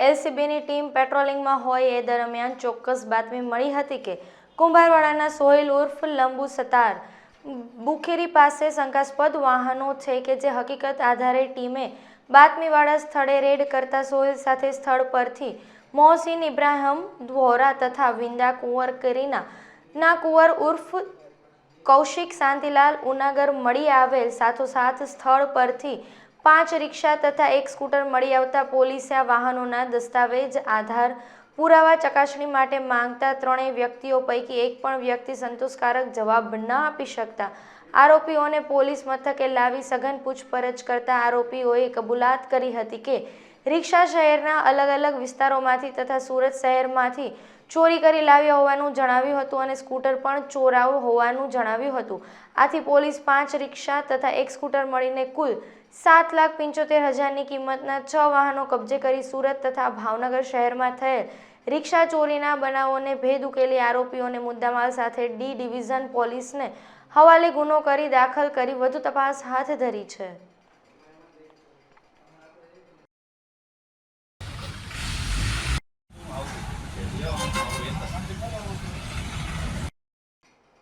એલસીબીની team પેટ્રોલિંગમાં હોય એ દરમિયાન ચોક્કસ બાતમી મળી હતી કે કુંભારવાડાના સોહિલ ઉર્ફ લંબુ સતાર બુખેરી પાસે શંકાસ્પદ વાહનો છે કે જે હકીકત આધારે ટીમે બાતમીવાળા સ્થળે રેડ કરતા સોહેલ સાથે સ્થળ પરથી મોહસિન ઇબ્રાહિમ વોરા તથા વિંદા કુંવર કરીના ના કુંવર ઉર્ફ કૌશિક શાંતિલાલ ઉનાગર મળી આવેલ સાથોસાથ સ્થળ પરથી પાંચ રિક્ષા તથા એક સ્કૂટર મળી આવતા પોલીસે આ વાહનોના દસ્તાવેજ, આધાર, પુરાવા, ચકાસણી માટે માંગતા ત્રણેય વ્યક્તિઓ પૈકી એક પણ વ્યક્તિ સંતોષકારક જવાબ ન આપી શકતા. આરોપીઓને પોલીસ મથકે લાવી સઘન પૂછપરછ કરતા આરોપીઓએ કબૂલાત કરી હતી કે રિક્ષા શહેરના અલગ અલગ વિસ્તારોમાંથી તથા સુરત શહેરમાંથી ચોરી કરી લાવ્યા હોવાનું જણાવ્યું હતું અને સ્કૂટર પણ ચોરાવ હોવાનું જણાવ્યું હતું. આથી પોલીસ પાંચ રિક્ષા તથા એક સ્કૂટર મળીને કુલ સાત લાખ પંચોતેર હજારની કિંમતના છ વાહનો કબજે કરી સુરત તથા ભાવનગર શહેરમાં થયેલ રિક્ષા ચોરીના બનાવોને ભેદ ઉકેલી આરોપીઓને મુદ્દામાલ સાથે ડી ડિવિઝન પોલીસને હવાલે ગુનો કરી દાખલ કરી વધુ તપાસ હાથ ધરી છે.